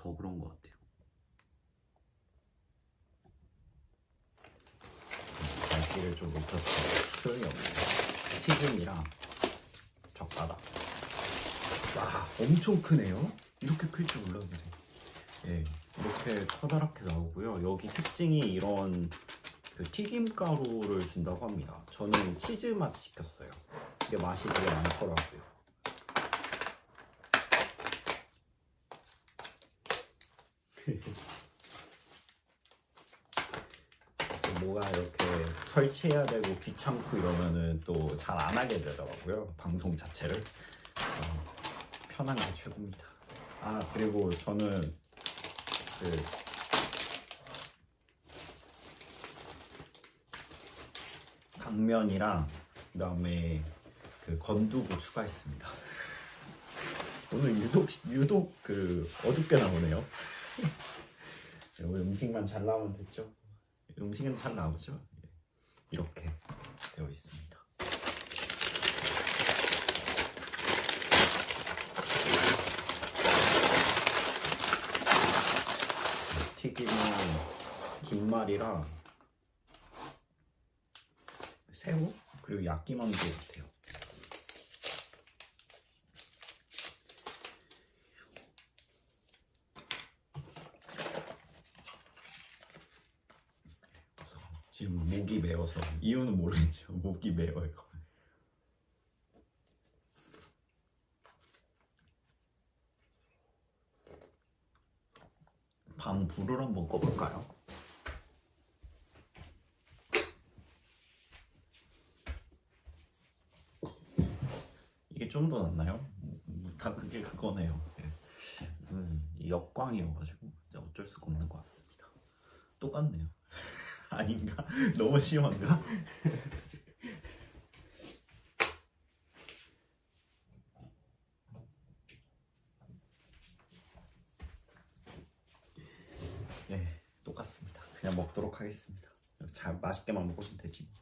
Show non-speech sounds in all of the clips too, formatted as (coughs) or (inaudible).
더 그런 것 같아요. 밝기를 좀 높여서 소용이 없네. 튀김이랑 젓가락. 와, 엄청 크네요. 이렇게 클 줄 몰랐네. 예, 이렇게 커다랗게 나오고요. 여기 특징이 이런 그 튀김 가루를 준다고 합니다. 저는 치즈 맛 시켰어요. 이게 맛이 되게 많더라고요. (laughs) 뭐가 이렇게 설치해야 되고 귀찮고 이러면은 또 잘 안 하게 되더라고요 방송 자체를. 어, 편한 게 최고입니다. 아 그리고 저는 그 당면이랑 그다음에 그 건두부 추가했습니다. (laughs) 오늘 유독 유독 그 어둡게 나오네요 오늘 음식만 잘 나오면 됐죠 음식은 잘 나오죠. 예. 이렇게 되어 있습니다. 튀김은 김말이랑 새우 그리고 야끼만두 같아요. 그래서 지금 메어서 이유는 모르겠죠. (laughs) 목이 메어요. 방 불을 한번 꺼볼까요? 이게 좀 더 낫나요? 음, 다 그게 그거네요. 예. 음, 이 역광이어가지고 어쩔 수가 없는 것 같습니다. 똑같네요. 아닌가? (laughs) 너무 심한가? 네, (laughs) 똑같습니다. 그냥 먹도록 하겠습니다. 잘 맛있게만 먹으면 되지. 뭐.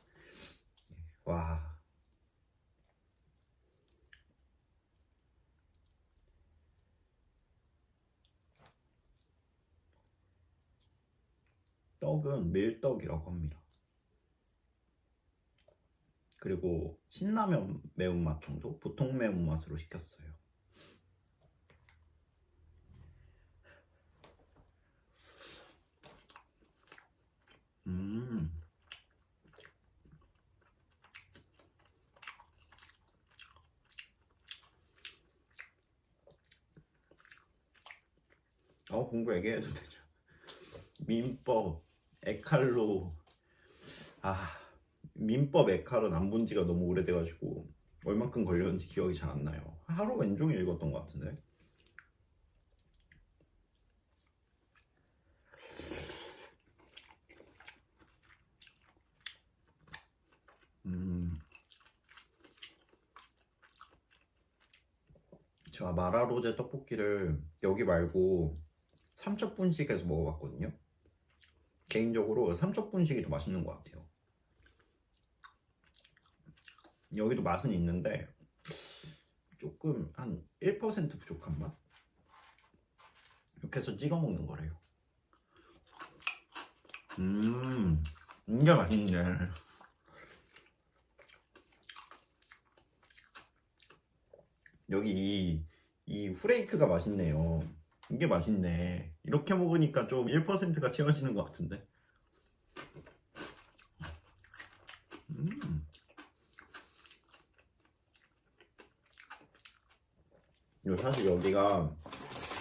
네, 와. 떡은 밀떡이라고 합니다. 그리고 신라면 매운맛 정도? 보통 매운맛으로 시켰어요. 음. 어, 공부 얘기해도 되죠. (laughs) 민법, 에칼로. 아, 민법 에칼은 안 본 지가 너무 오래돼가지고 얼만큼 걸렸는지 기억이 잘 안 나요. 하루 왼종일 읽었던 것 같은데. 음. 제가 마라로제 떡볶이를 여기 말고 삼척분식에서 먹어봤거든요. 개인적으로 삼척 분식이 더 맛있는 것 같아요. 여기도 맛은 있는데 조금 한 1% 부족한 맛? 이렇게 해서 찍어 먹는 거래요. 음, 이게 맛있네. 여기 이, 이 후레이크가 맛있네요. 이게 맛있네. 이렇게 먹으니까 좀 1%가 채워지는 것 같은데. 음. 요 사실 여기가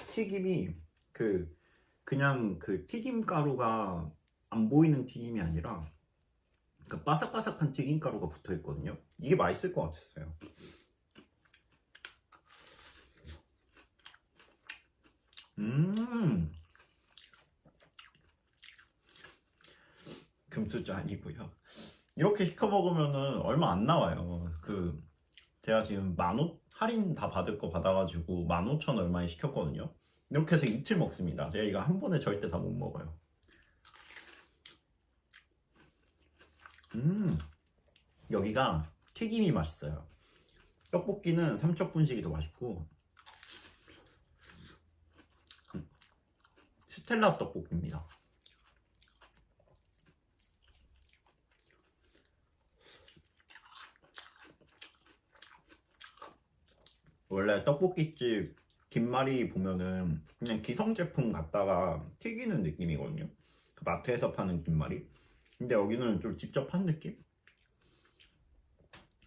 튀김이 그 그냥 그 튀김 가루가 안 보이는 튀김이 아니라 그 바삭바삭한 튀김 가루가 붙어 있거든요. 이게 맛있을 것 같았어요. 음. 금수저 아니고요. 이렇게 시켜 먹으면은 얼마 안 나와요. 그 제가 지금 만오 할인 다 받을 거 받아가지고 만 오천 얼마에 시켰거든요. 이렇게 해서 이틀 먹습니다. 제가 이거 한 번에 절대 다 못 먹어요. 음 여기가 튀김이 맛있어요. 떡볶이는 삼척 분식이 더 맛있고 스텔라 떡볶이입니다. 원래 떡볶이집 김말이 보면은 그냥 기성 제품 갖다가 튀기는 느낌이거든요. 그 마트에서 파는 김말이. 근데 여기는 좀 직접 한 느낌?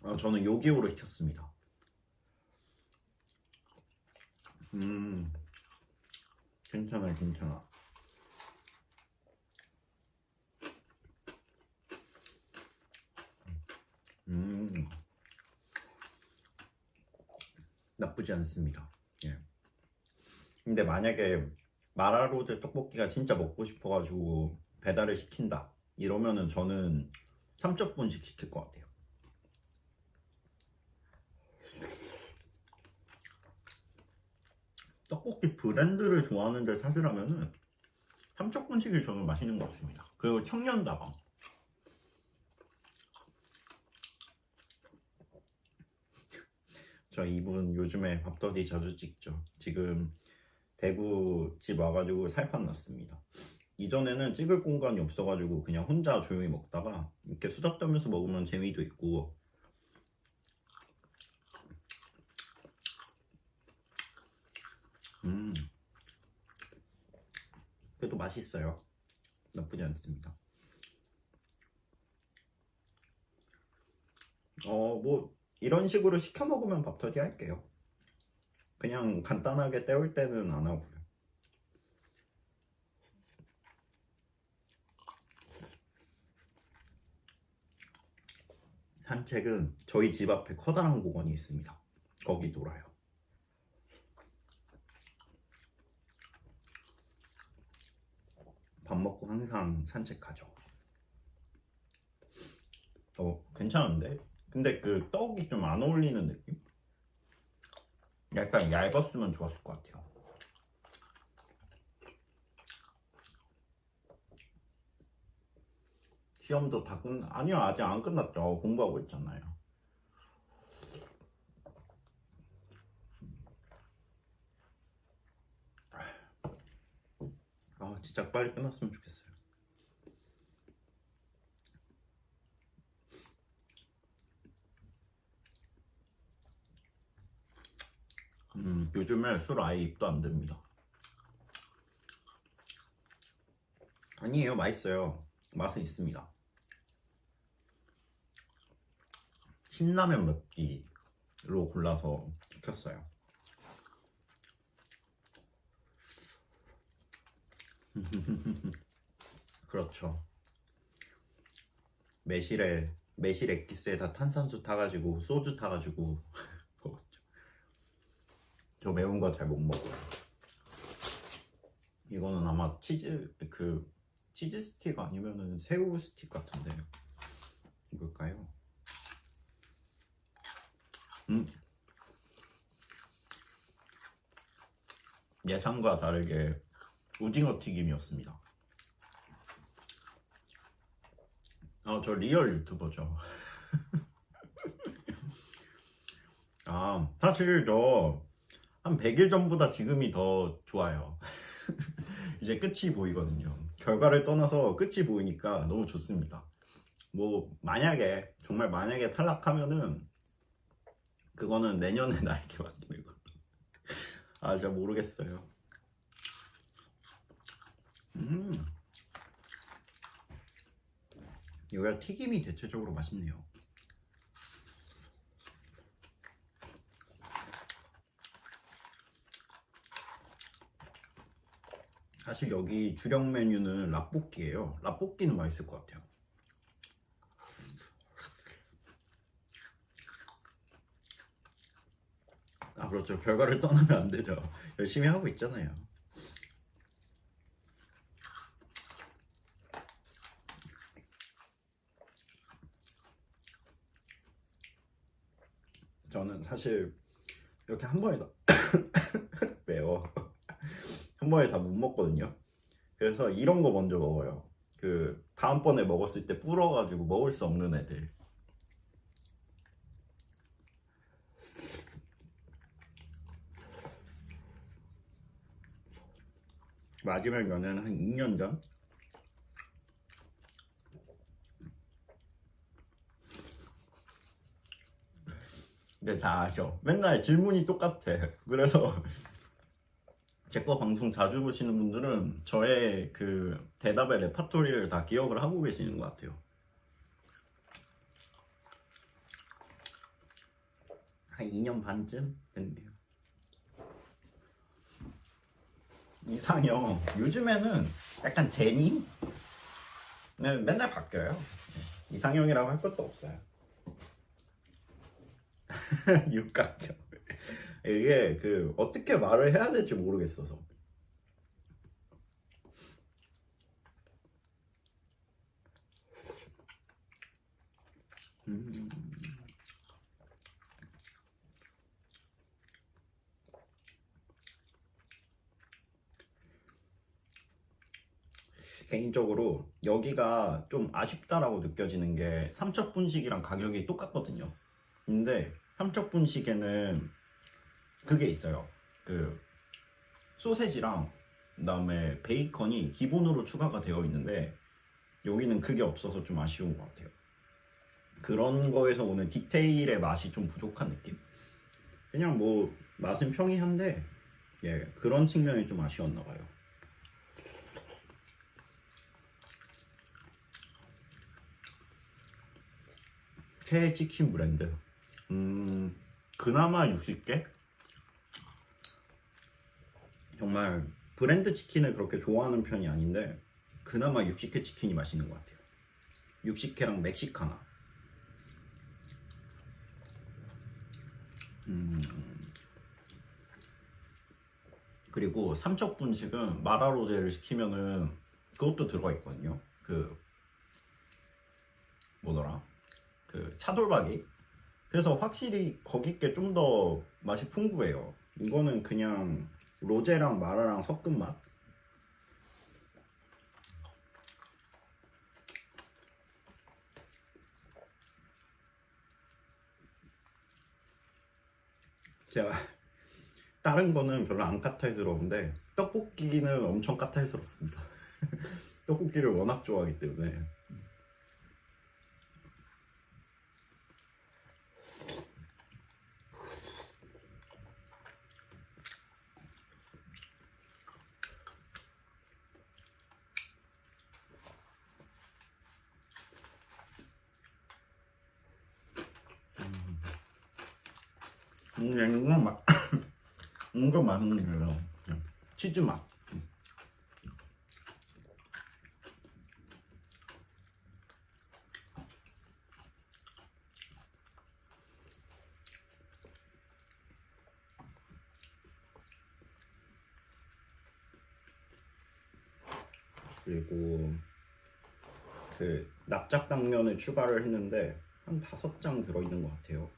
어, 저는 요기요로 시켰습니다. 음, 괜찮아, 괜찮아. 음, 나쁘지 않습니다. 예. 근데 만약에 마라로제 떡볶이가 진짜 먹고 싶어가지고 배달을 시킨다 이러면은 저는 3접분씩 시킬 것 같아요. 떡볶이 브랜드를 좋아하는데 찾으라면은 3접분씩이 저는 맛있는 것 같습니다. 그리고 청년다방. 저 이분 요즘에 밥더디 자주 찍죠. 지금 대구 집 와가지고 살판 났습니다. 이전에는 찍을 공간이 없어가지고 그냥 혼자 조용히 먹다가 이렇게 수다 떨면서 먹으면 재미도 있고 음 그래도 맛있어요. 나쁘지 않습니다. 어뭐 이런 식으로 시켜 먹으면 밥터지 할게요. 그냥 간단하게 때울 때는 안 하고요. 산책은 저희 집 앞에 커다란 공원이 있습니다. 거기 놀아요. 밥 먹고 항상 산책하죠. 어, 괜찮은데? 근데 그 떡이 좀 안 어울리는 느낌? 약간 얇았으면 좋았을 것 같아요. 시험도 다 끝, 아니요, 아직 안 끝났죠. 공부하고 있잖아요. 아, 진짜 빨리 끝났으면 좋겠어요. 음, 요즘에 술 아예 입도 안 됩니다. 아니에요, 맛있어요. 맛은 있습니다. 신라면 맵기로 골라서 시켰어요. (laughs) 그렇죠. 매실에 매실 액기스에 다 탄산수 타가지고 소주 타가지고. (laughs) 저 매운 거 잘 못 먹어요. 이거는 아마 치즈 그 치즈 스틱 아니면은 새우 스틱 같은데 이걸까요? 음 예상과 다르게 오징어 튀김이었습니다. 아, 저 리얼 유튜버죠. (laughs) 아, 사실 저 한 100일 전보다 지금이 더 좋아요. (laughs) 이제 끝이 보이거든요. 결과를 떠나서 끝이 보이니까 너무 좋습니다. 뭐, 만약에, 정말 만약에 탈락하면은, 그거는 내년에 (laughs) 나에게 맡기는 거. 아, 진짜 모르겠어요. 음. 여기가 튀김이 대체적으로 맛있네요. 사실 여기 주력 메뉴는 라볶이에요. 라볶이는 맛있을 것 같아요. 아 그렇죠. 결과를 떠나면 안 되죠. 열심히 하고 있잖아요. 저는 사실 이렇게 한 번에 다 (coughs) 매워 한 번에 다 못 먹거든요 그래서 이런 거 먼저 먹어요 그 다음번에 먹었을 때 불어가지고 먹을 수 없는 애들 마지막 연애는 한 2년 전? 근데 다 아셔. 맨날 질문이 똑같아. 그래서 제 거 방송 자주 보시는 분들은 저의 그 대답의 레파토리를 다 기억을 하고 계시는 것 같아요. 한 2년 반쯤 됐네요. 이상형 요즘에는 약간 제니? 네, 맨날 바뀌어요. 네, 이상형이라고 할 것도 없어요. (laughs) 육각형. 이게 그 어떻게 말을 해야 될지 모르겠어서. 음. 개인적으로 여기가 좀 아쉽다라고 느껴지는 게 삼척 분식이랑 가격이 똑같거든요. 근데 삼척 분식에는 그게 있어요. 그 소세지랑 그다음에 베이컨이 기본으로 추가가 되어 있는데 여기는 그게 없어서 좀 아쉬운 것 같아요. 그런 거에서 오는 디테일의 맛이 좀 부족한 느낌? 그냥 뭐 맛은 평이한데 예 그런 측면이 좀 아쉬웠나 봐요. 최애 치킨 브랜드. 음, 그나마 60개? 정말 브랜드 치킨을 그렇게 좋아하는 편이 아닌데, 그나마 60개 치킨이 맛있는 것 같아요. 60개랑 멕시카나. 음, 그리고 삼척 분식은 마라로제를 시키면은 그것도 들어가 있거든요. 그, 뭐더라? 그 차돌박이 그래서 확실히 거기 게 좀 더 맛이 풍부해요 이거는 그냥 로제랑 마라랑 섞은 맛. 제가 (laughs) 다른 거는 별로 안 까탈스러운데 떡볶이는 엄청 까탈스럽습니다. (laughs) 떡볶이를 워낙 좋아하기 때문에 음, 이건 맛, 이건 맛있는 거예요. 치즈 맛. 그리고 그 납작 당면을 추가를 했는데 한 다섯 장 들어있는 것 같아요.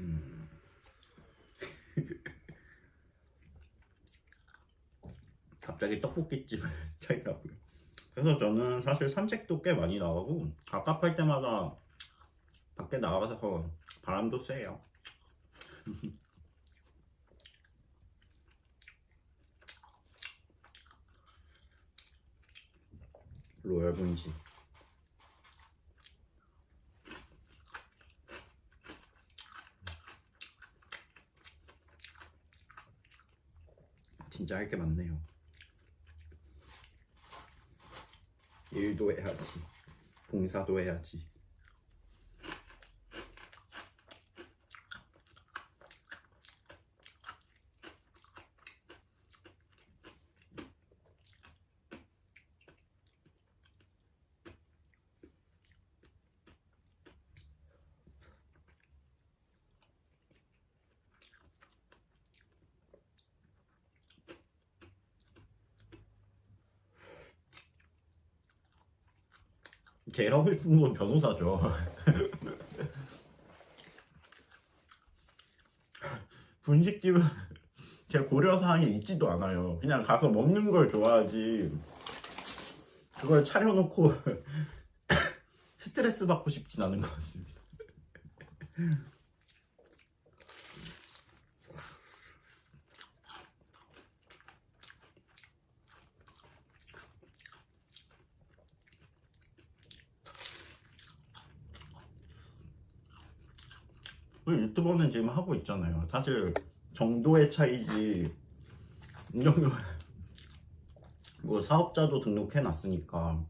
음. 갑자기 떡볶이집을 (laughs) 차리라고요. 그래서 저는 사실 산책도 꽤 많이 나가고 갑갑할 때마다 밖에 나가서 바람도 쐬요. (laughs) 로열 분식. 진짜 할 게 많네요. 일도 해야지. 봉사도 해야지. 걔라고 해주는 건 변호사죠. (laughs) 분식집은 제 고려 사항에 있지도 않아요. 그냥 가서 먹는 걸 좋아하지. 그걸 차려놓고 (laughs) 스트레스 받고 싶진 않은 것 같습니다. 유튜버는 지금 하고 있잖아요. 사실 정도의 차이지 (laughs) 뭐 사업자도 등록해 놨으니까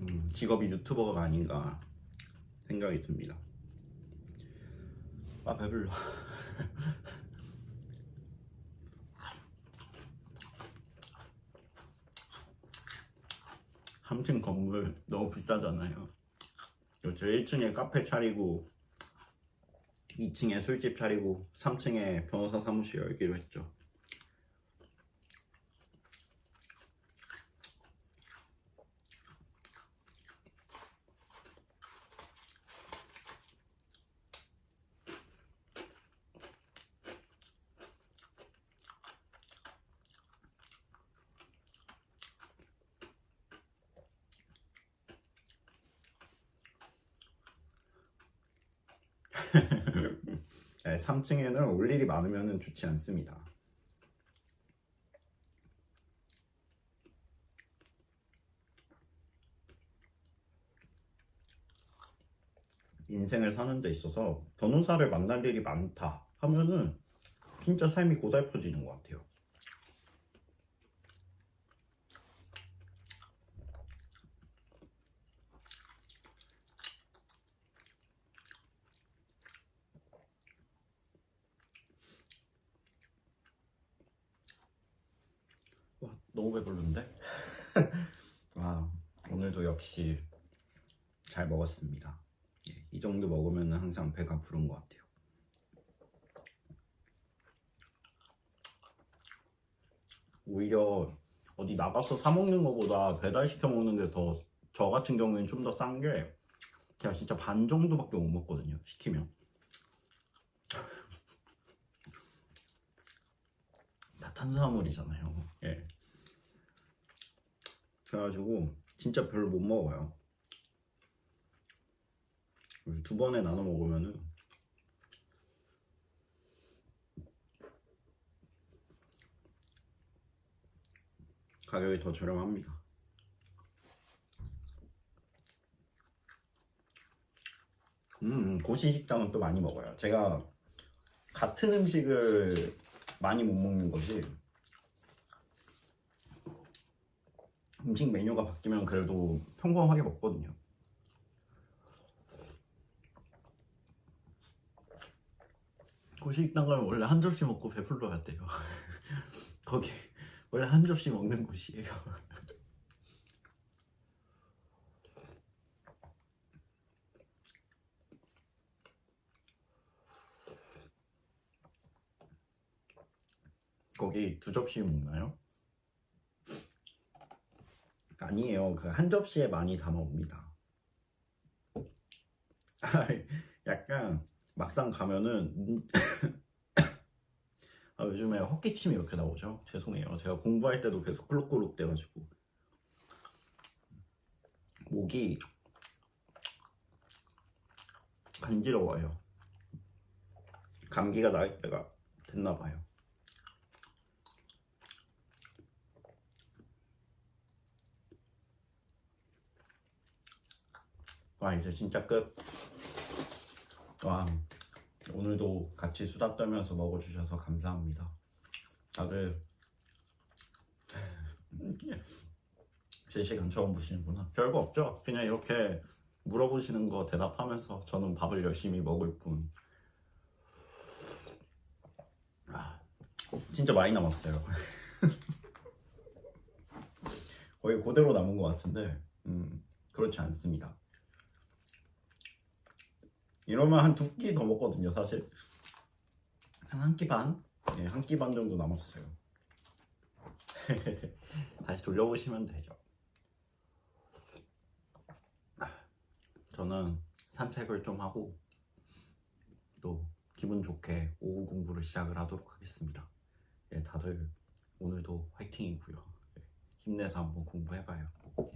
음, 직업이 유튜버가 아닌가 생각이 듭니다. 아 배불러. (laughs) 삼층 건물 너무 비싸잖아요. 저 1층에 카페 차리고 2층에 술집 차리고 3층에 변호사 사무실 열기로 했죠. 네, 3층에는 올 일이 많으면 좋지 않습니다. 인생을 사는 데 있어서 변호사를 만날 일이 많다 하면은 진짜 삶이 고달퍼지는 것 같아요. 와, 너무 배부른데? (laughs) 와, 오늘도 역시 잘 먹었습니다. 예, 이 정도 먹으면 항상 배가 부른 것 같아요. 오히려 어디 나가서 사 먹는 것보다 배달 시켜 먹는 게 더 저 같은 경우에는 좀 더 싼게 제가 진짜 반 정도밖에 못 먹거든요. 시키면. (laughs) 다 탄수화물이잖아요. 예. 그래가지고 진짜 별로 못 먹어요. 두 번에 나눠 먹으면은 가격이 더 저렴합니다. 음, 고시 식당은 또 많이 먹어요. 제가 같은 음식을 많이 못 먹는 거지. 음식 메뉴가 바뀌면 그래도 평범하게 먹거든요. 고식당 가면 원래 한 접시 먹고 배불러야 돼요. (laughs) 거기 원래 한 접시 먹는 곳이에요. (laughs) 거기 두 접시 먹나요? 아니에요. 그 한 접시에 많이 담아옵니다. 약간 막상 가면은 음, (coughs) 아, 요즘에 헛기침이 이렇게 나오죠. 죄송해요. 제가 공부할 때도 계속 꿀룩꿀룩 돼가지고 목이 간지러워요. 감기가 날 때가 됐나 봐요. 와 이제 진짜 끝. 와 오늘도 같이 수다 떨면서 먹어주셔서 감사합니다. 다들 실시간 처음 보시는구나. 별거 없죠. 그냥 이렇게 물어보시는 거 대답하면서 저는 밥을 열심히 먹을 뿐. 아, 진짜 많이 남았어요. (laughs) 거의 그대로 남은 것 같은데, 음, 그렇지 않습니다. 이러면 한 두 끼 더 먹거든요, 사실. 한한끼 반? 네, 한끼 반 정도 남았어요. (laughs) 다시 돌려보시면 되죠. 저는 산책을 좀 하고 또 기분 좋게 오후 공부를 시작을 하도록 하겠습니다. 예, 다들 오늘도 화이팅이고요. 예, 힘내서 한번 공부해봐요. 예,